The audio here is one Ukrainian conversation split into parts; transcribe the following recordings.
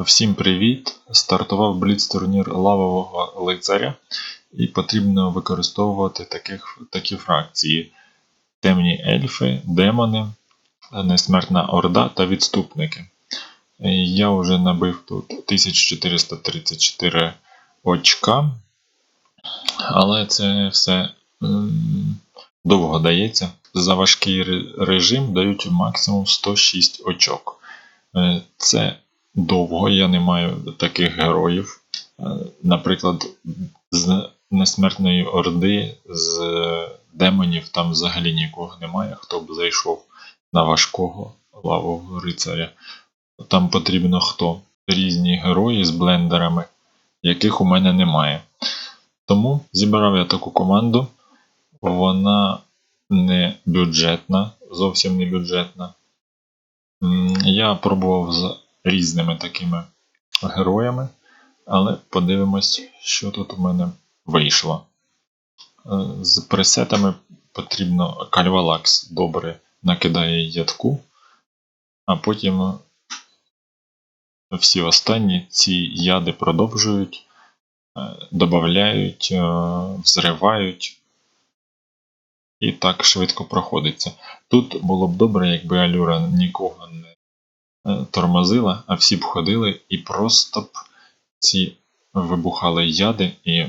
Всім привіт! Стартував бліц-турнір лавового лицаря, і потрібно використовувати таких, такі фракції: темні ельфи, демони, несмертна орда та відступники. Я вже набив тут 1434 очка, але це все довго дається. За важкий режим дають максимум 106 очок. Е, Це довго, я не маю таких героїв. Е, Наприклад, з Несмертної Орди, з демонів там взагалі нікого немає, хто б зайшов на важкого лавового рицаря. Там потрібно хто? Різні герої з блендерами, яких у мене немає. Тому зібрав я таку команду. Вона не бюджетна, зовсім не бюджетна. Я пробував різними такими героями, але подивимось, що тут у мене вийшло. Е, З пресетами потрібно Кальвалакс добре накидає ядку, а потім всі останні ці яди продовжують, е, додають, е, взривають. І так швидко проходиться. Тут було б добре, якби Алюра нікого не е, тормозила, а всі б ходили і просто б ці вибухали яди, і,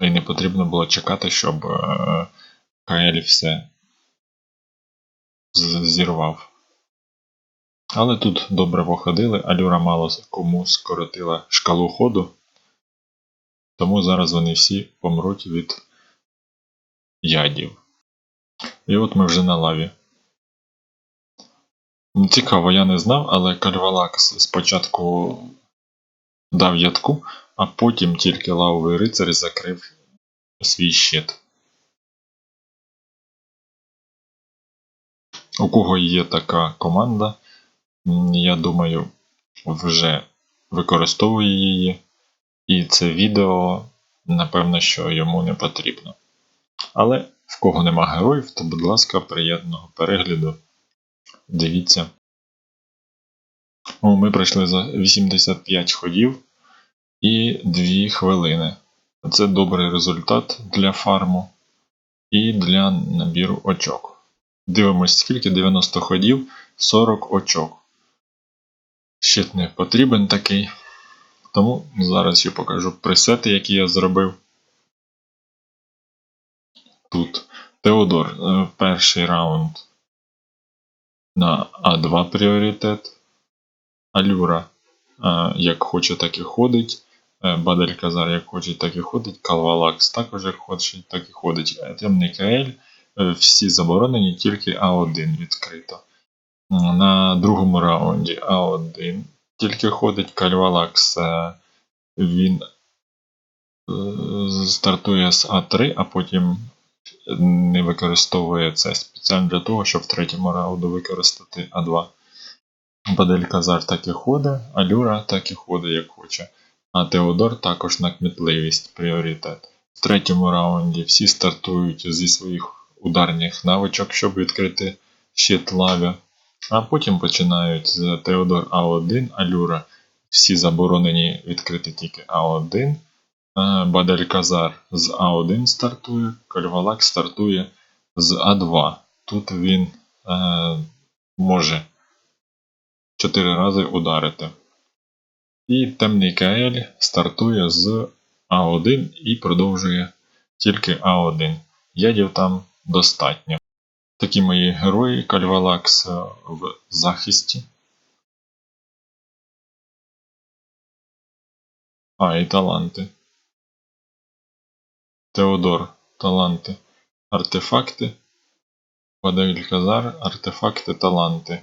і не потрібно було чекати, щоб е, Каель все зірвав. Але тут добре походили, Алюра мало кому скоротила шкалу ходу, тому зараз вони всі помруть від ядів. І от ми вже на лаві. М, Цікаво, я не знав, але Кальвалакс спочатку дав ядку, а потім тільки лавовий рицар закрив свій щит. У кого є така команда, я думаю, вже використовує її, і це відео, напевно, що йому не потрібно. Але в кого нема героїв, то, будь ласка, приємного перегляду. Дивіться. О, ми пройшли за 85 ходів і 2 хвилини. Це добрий результат для фарму і для набіру очок. Дивимось, скільки 90 ходів, 40 очок. Щит не потрібен такий. Тому зараз я покажу пресети, які я зробив. Тут Теодор, е, перший раунд на А2 пріоритет. Алюра е, як хоче, так і ходить. Е, Бадель Казар як хоче, так і ходить. Калвалакс також як хоче, так і ходить. Е, Темний е, всі заборонені, тільки А1 відкрито. На другому раунді А1 тільки ходить Кальвалакс. Він стартує з А3, а потім не використовує це спеціально для того, щоб в третьому раунду використати А2. Бадель Казар так і ходить, Алюра так і ходить, як хоче. А Теодор також на кмітливість пріоритет. В третьому раунді всі стартують зі своїх ударних навичок, щоб відкрити щит лаві. А потім починають з Теодор А1, Алюра. Всі заборонені відкрити тільки А1. Е, Бадель Казар з А1 стартує, Кальвалак стартує з А2. Тут він е, може 4 рази ударити. І темний Каель стартує з А1 і продовжує тільки А1. Ядів там достатньо. Такі мої герої Кальвалакс е, в захисті. А, і таланти. Теодор, таланти, артефакти. Бадель Казар, артефакти, таланти.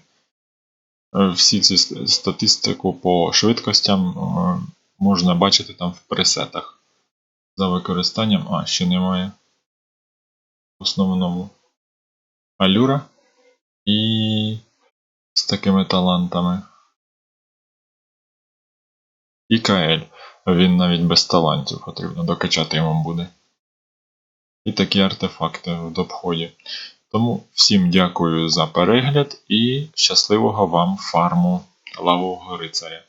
Е, Всі ці статистику по швидкостям е, можна бачити там в пресетах. За використанням. А, ще немає. В основному Алюра і з такими талантами. І Каель. Він навіть без талантів потрібно докачати йому буде. І такі артефакти в допході. Тому всім дякую за перегляд і щасливого вам фарму. лавового рицаря.